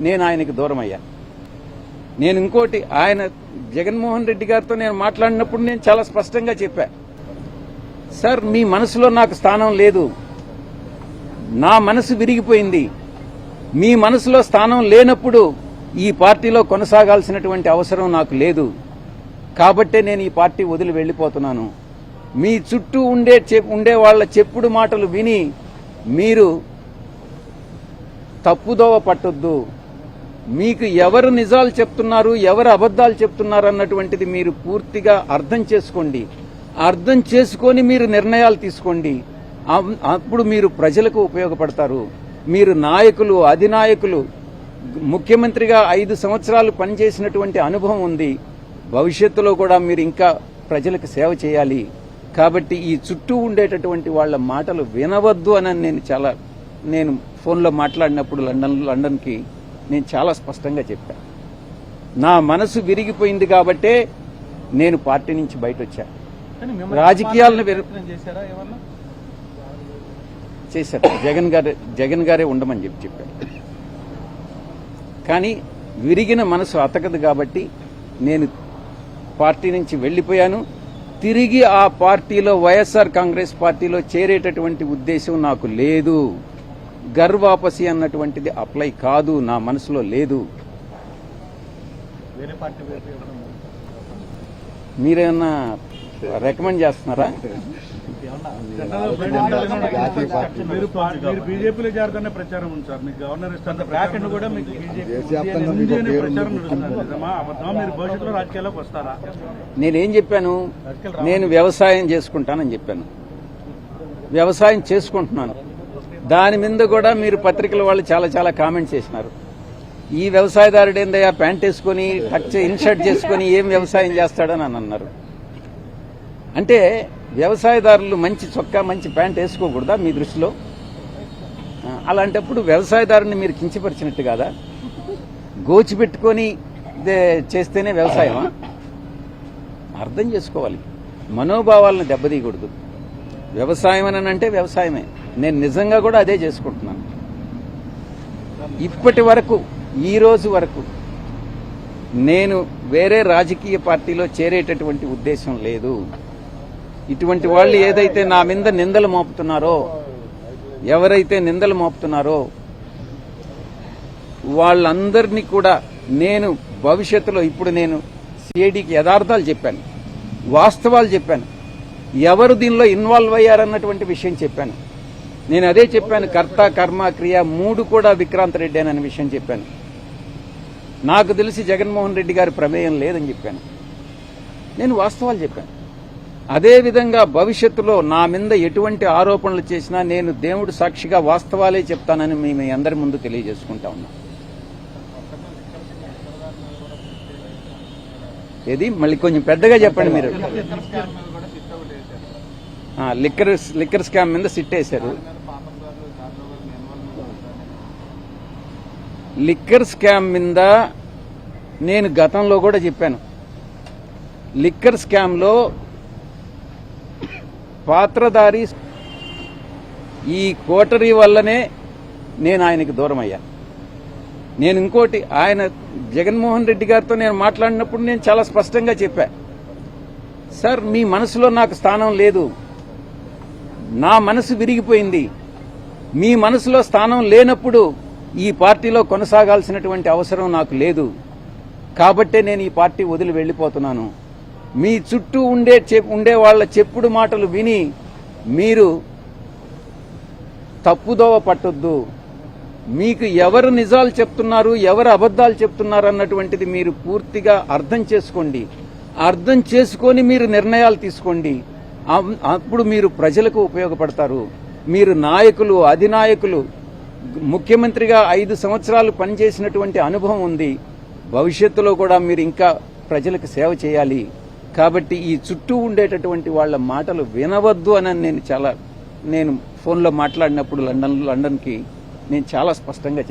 నేను ఆయనకి దూరం అయ్యాను నేను ఇంకోటి ఆయన జగన్మోహన్ రెడ్డి గారితో నేను మాట్లాడినప్పుడు నేను చాలా స్పష్టంగా చెప్పా సార్ మీ మనసులో నాకు స్థానం లేదు. నా మనసు విరిగిపోయింది. మీ మనసులో స్థానం లేనప్పుడు ఈ పార్టీలో కొనసాగాల్సినటువంటి అవసరం నాకు లేదు. కాబట్టే నేను ఈ పార్టీ వదిలి వెళ్ళిపోతున్నాను. మీ చుట్టూ ఉండే చెప్- ఉండే వాళ్ళ చెప్పుడు మాటలు విని మీరు తప్పుదోవ పట్టొద్దు. మీకు ఎవరు నిజాలు చెప్తున్నారు ఎవరు అబద్ధాలు చెప్తున్నారు అన్నటువంటిది మీరు పూర్తిగా అర్థం చేసుకోండి. అర్థం చేసుకొని మీరు నిర్ణయాలు తీసుకోండి. అప్పుడు మీరు ప్రజలకు ఉపయోగపడతారు. మీరు నాయకులు అధినాయకులు ముఖ్యమంత్రిగా ఐదు సంవత్సరాలు పనిచేసినటువంటి అనుభవం ఉంది. భవిష్యత్తులో కూడా మీరు ఇంకా ప్రజలకు సేవ చేయాలి. కాబట్టి ఈ చుట్టూ ఉండేటటువంటి వాళ్ళ మాటలు వినవద్దు అని నేను చాలా నేను ఫోన్లో మాట్లాడినప్పుడు లండన్ లండన్కి నేను చాలా స్పష్టంగా చెప్పాను నా మనసు విరిగిపోయింది కాబట్టే నేను పార్టీ నుంచి బయట వచ్చా కానీ మిమ్మల్ని రాజకీయాలను చేశారు. జగన్ గారే జగన్ గారే ఉండమని చెప్పి చెప్పారు. కానీ విరిగిన మనసు అతకదు కాబట్టి నేను పార్టీ నుంచి వెళ్ళిపోయాను. తిరిగి ఆ పార్టీలో వైఎస్ఆర్ కాంగ్రెస్ పార్టీలో చేరేటటువంటి ఉద్దేశం నాకు లేదు. గర్వాపసి అన్నటువంటిది అప్లై కాదు నా మనసులో లేదు? మీరేమన్నా రికమెండ్ చేస్తున్నారా? మీరు పా- మీరు బీజేపీలో చేరుతున్న ప్రచారం ఉంది సార్. మీకు గవర్నర్ ఇస్తున్న కూడా మీకు మీరు భవిష్యత్తులో రాజకీయాల్లోకి వస్తారా? నేనేం చెప్పాను? నేను వ్యవసాయం చేసుకుంటానని చెప్పాను. వ్యవసాయం చేసుకుంటున్నాను. దాని మీద కూడా మీరు పత్రికల వాళ్ళు చాలా చాలా కామెంట్స్ చేసినారు. ఈ వ్యవసాయదారుడు ఏందయ్యా ప్యాంట్ వేసుకొని టచ్ ఇన్షర్ట్ చేసుకొని ఏం వ్యవసాయం చేస్తాడని అని అన్నారు. అంటే వ్యవసాయదారులు మంచి చొక్కా మంచి ప్యాంట్ వేసుకోకూడదా మీ దృష్టిలో? అలాంటప్పుడు వ్యవసాయదారుని మీరు కించపరిచినట్టు కాదా? గోచి పెట్టుకొని చేస్తేనే వ్యవసాయమా? అర్థం చేసుకోవాలి. మనోభావాలను దెబ్బతీయకూడదు. వ్యవసాయం అని అంటే వ్యవసాయమే. నేను నిజంగా కూడా అదే చేసుకుంటున్నాను. ఇప్పటి వరకు ఈ రోజు వరకు నేను వేరే రాజకీయ పార్టీలో చేరేటటువంటి ఉద్దేశం లేదు. ఇటువంటి వాళ్ళు ఏదైతే నా మీద నిందలు మోపుతున్నారో ఎవరైతే నిందలు మోపుతున్నారో వాళ్ళందరినీ కూడా నేను భవిష్యత్తులో ఇప్పుడు నేను సిఐడికి యథార్థాలు చెప్పాను వాస్తవాలు చెప్పాను ఎవరు దీనిలో ఇన్వాల్వ్ అయ్యారన్నటువంటి విషయం చెప్పాను. నేను అదే చెప్పాను కర్త కర్మ క్రియ మూడు కూడా విక్రాంత్ రెడ్డి అనే విషయం చెప్పాను. నాకు తెలిసి జగన్మోహన్ రెడ్డి గారి ప్రమేయం లేదని చెప్పాను. నేను వాస్తవాలు చెప్పాను. అదేవిధంగా భవిష్యత్తులో నా మీద ఎటువంటి ఆరోపణలు చేసినా నేను దేవుడు సాక్షిగా వాస్తవాలే చెప్తానని మీ మీ అందరి ముందు తెలియజేసుకుంటా ఉన్నా. ఏది? మళ్ళీ కొంచెం పెద్దగా చెప్పండి మీరు. లిక్కర్ లిక్కర్ స్కామ్ మీద సిట్ వేశారు. లిక్కర్ స్కామ్ మీద నేను గతంలో కూడా చెప్పాను. లిక్కర్ స్కామ్లో పాత్రధారి ఈ కోటరీ వల్లనే నేను ఆయనకి దూరం అయ్యాను నేను ఇంకోటి ఆయన జగన్మోహన్ రెడ్డి గారితో నేను మాట్లాడినప్పుడు నేను చాలా స్పష్టంగా చెప్పా. సార్ మీ మనసులో నాకు స్థానం లేదు. నా మనసు విరిగిపోయింది. మీ మనసులో స్థానం లేనప్పుడు ఈ పార్టీలో కొనసాగాల్సినటువంటి అవసరం నాకు లేదు. కాబట్టే నేను ఈ పార్టీ వదిలి వెళ్ళిపోతున్నాను. మీ చుట్టూ ఉండే చెప్- ఉండే వాళ్ళ చెప్పుడు మాటలు విని మీరు తప్పుదోవ పట్టొద్దు. మీకు ఎవరు నిజాలు చెప్తున్నారు ఎవరు అబద్ధాలు చెప్తున్నారు అన్నటువంటిది మీరు పూర్తిగా అర్థం చేసుకోండి. అర్థం చేసుకొని మీరు నిర్ణయాలు తీసుకోండి. అప్పుడు మీరు ప్రజలకు ఉపయోగపడతారు. మీరు నాయకులు అధినాయకులు ముఖ్యమంత్రిగా ఐదు సంవత్సరాలు పనిచేసినటువంటి అనుభవం ఉంది. భవిష్యత్తులో కూడా మీరు ఇంకా ప్రజలకు సేవ చేయాలి. కాబట్టి ఈ చుట్టూ ఉండేటటువంటి వాళ్ళ మాటలు వినవద్దు అని నేను చాలా నేను ఫోన్లో మాట్లాడినప్పుడు లండన్ లండన్కి నేను చాలా స్పష్టంగా